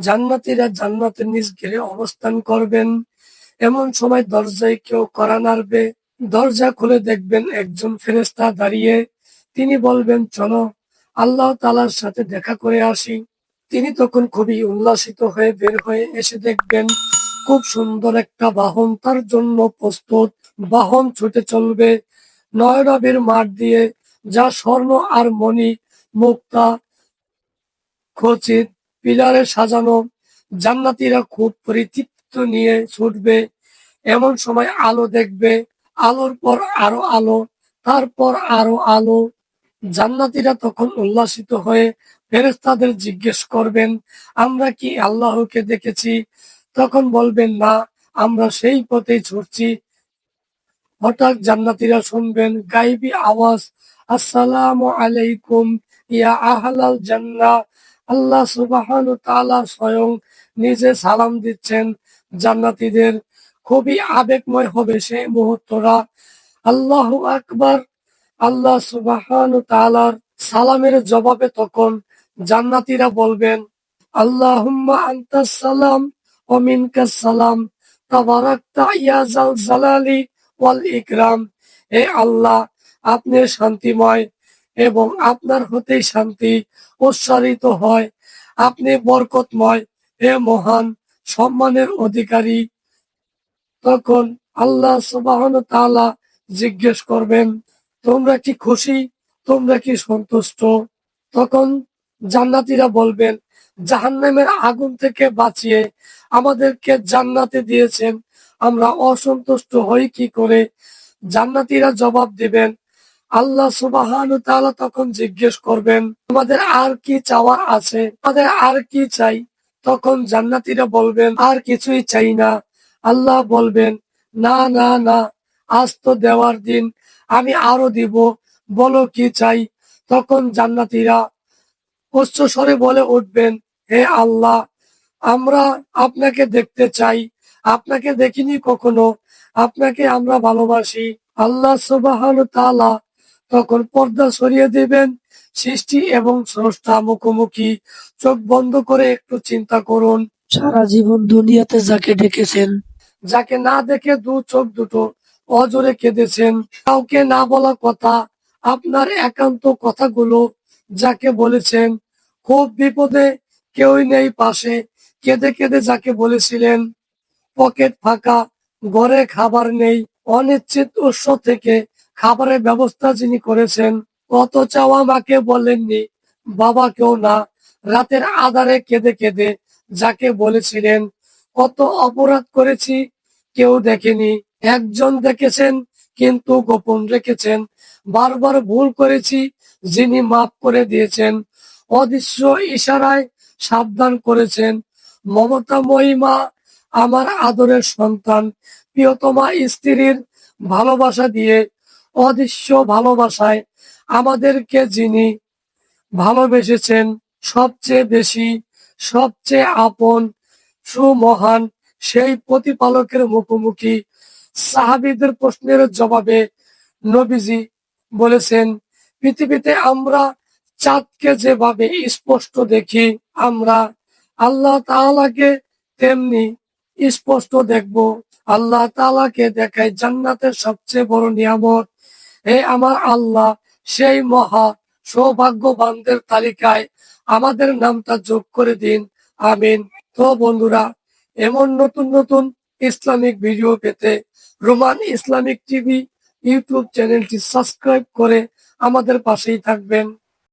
জান্নাতীরা জান্নাতের নিজ ঘিরে অবস্থান করবেন। এমন সময় দরজায় কেউ করা নাড়বে। দরজা খুলে দেখবেন একজন ফেরেস্তা দাঁড়িয়ে। তিনি বলবেন, চলো, আল্লাহ তালার সাথে দেখা করে আসি। তিনি তখন খুবই উল্লাসিত হয়ে বের হয়ে এসে দেখবেন, খুব সুন্দর একটা বাহন তার জন্য প্রস্তুত। বাহন ছুটে চলবে নয়নবীর মাঠ দিয়ে, যা স্বর্ণ আর মণি, মুক্তা, খচিত পিলারে সাজানো, জান্নাতীরা খুব পরিতৃপ্ত নিয়ে ছুটবে। এমন সময় আলো দেখবে, আলোর পর আরও আলো, তারপর আরও আলো। জান্নাতীরা তখন উল্লাসিত হয়ে ফেরেস্তাদের জিজ্ঞেস করবেন, আমরা কি আল্লাহকে দেখেছি? তখন বলবেন, না, আমরা সেই পথেই ছুটছি। হঠাৎ জান্নাতীরা শুনবেন, গাইবি আওয়াজ, আসসালাম আলাইকুম ইয়া আহলাল জান্নাহ আল্লাহ সুবহানাহু তাআলা স্বয়ং নিজে সালাম দিচ্ছেন। জান্নাতীদের খুবই আবেগময় হবে সেই মুহূর্তরা আল্লাহ আকবার। আল্লাহ সুবহানাহু তাআলার সালামের জবাবে তখন জান্নাতীরা বলবেন, আল্লাহুম্মা আনতাস সালাম ওয়া মিনকাস সালাম। তাবারাকতা ইয়া জাল জালালি ওয়াল ইকরাম। হে আল্লাহ, আপনি শান্তিময় এবং আপনার হতেই শান্তি উচ্চারিত হয়। আপনি বরকতময়, হে মহান, সম্মানের অধিকারী। তখন আল্লাহ সুবাহন তাআলা জিজ্ঞেস করবেন, তোমরা কি খুশি? তোমরা কি সন্তুষ্ট? তখন জান্নাতীরা বলবেন, জাহান্নামের আগুন থেকে বাঁচিয়ে আমাদেরকে জান্নাতে দিয়েছেন। আমরা অসন্তুষ্ট হই কি করে? জান্নাতীরা জবাব দিবেন আল্লাহ সুবাহান তাআলা তখন জিজ্ঞেস করবেন, তোমাদের আর কি চাওয়ার আছে? আমাদের আর কি চাই? তখন জান্নাতীরা বলবেন, আর কিছুই চাই না। আল্লাহ বলবেন, না না না, আজ তো দেওয়ার দিন, আমি আরও দিব, বলো কি চাই? তখন জান্নাতীরা উচ্চ স্বরে বলে উঠবেন, হে আল্লাহ, আমরা আপনাকে দেখতে চাই, আপনাকে দেখিনি কখনো, আপনাকে আমরা ভালোবাসি। আল্লাহ সুবাহান তাআলা তখন পর্দা সরিয়ে দিবেন, সৃষ্টি এবং স্রষ্টা মুখোমুখি। চোখ বন্ধ করে একটু চিন্তা করুন। সারা জীবন দুনিয়াতে যাকে ডেকেছেন, যাকে না দেখে দু চোখ দুটো অজরে কেঁদেছেন। কাউকে না বলা কথা, আপনার একান্ত কথাগুলো যাকে বলেছেন, খুব বিপদে কেউই নেই পাশে। কেঁদে কেঁদে যাকে বলেছিলেন, পকেট ফাঁকা, ঘরে খাবার নেই, অনিশ্চিত উৎস থেকে খাবারের ব্যবস্থা যিনি করেছেন কত চাওয়া মাকে বলেননি বাবাকেও না। রাতের আধারে কেঁদে কেঁদে যাকে বলেছিলেন, কত অপরাধ করেছি, কেউ দেখেনি। একজন দেখেছেন, কিন্তু গোপন রেখেছেন। বারবার ভুল করেছি, যিনি মাফ করে দিয়েছেন। অদৃশ্য ইশারায় সাবধান করেছেন। মমতা মহিমা আমার আদরের সন্তান। প্রিয়তমা স্ত্রীর ভালোবাসা দিয়ে অদৃশ্য ভালোবাসায় আমাদেরকে যিনি ভালোবেসেছেন সবচেয়ে বেশি, সবচেয়ে আপন, সুমহান, সেই প্রতিপালকের মুখোমুখি সাহাবিদের প্রশ্নের জবাবে নবীজি বলেছেন, পৃথিবীতে আমরা চাঁদকে যেভাবে স্পষ্ট দেখি, আমরা আল্লাহ তাআলাকে তেমনি স্পষ্ট দেখব। আল্লাহ তাআলাকে দেখায় জান্নাতের সবচেয়ে বড় নিয়ামত হে আমার আল্লাহ, সেই মহা সৌভাগ্যবানদের তালিকায় আমাদের নামটা যোগ করে দিন। আমিন। তো বন্ধুরা, এমন নতুন নতুন ইসলামিক ভিডিও পেতে রোমান ইসলামিক টিভি ইউটিউব চ্যানেলটি সাবস্ক্রাইব করে আমাদের পাশেই থাকবেন।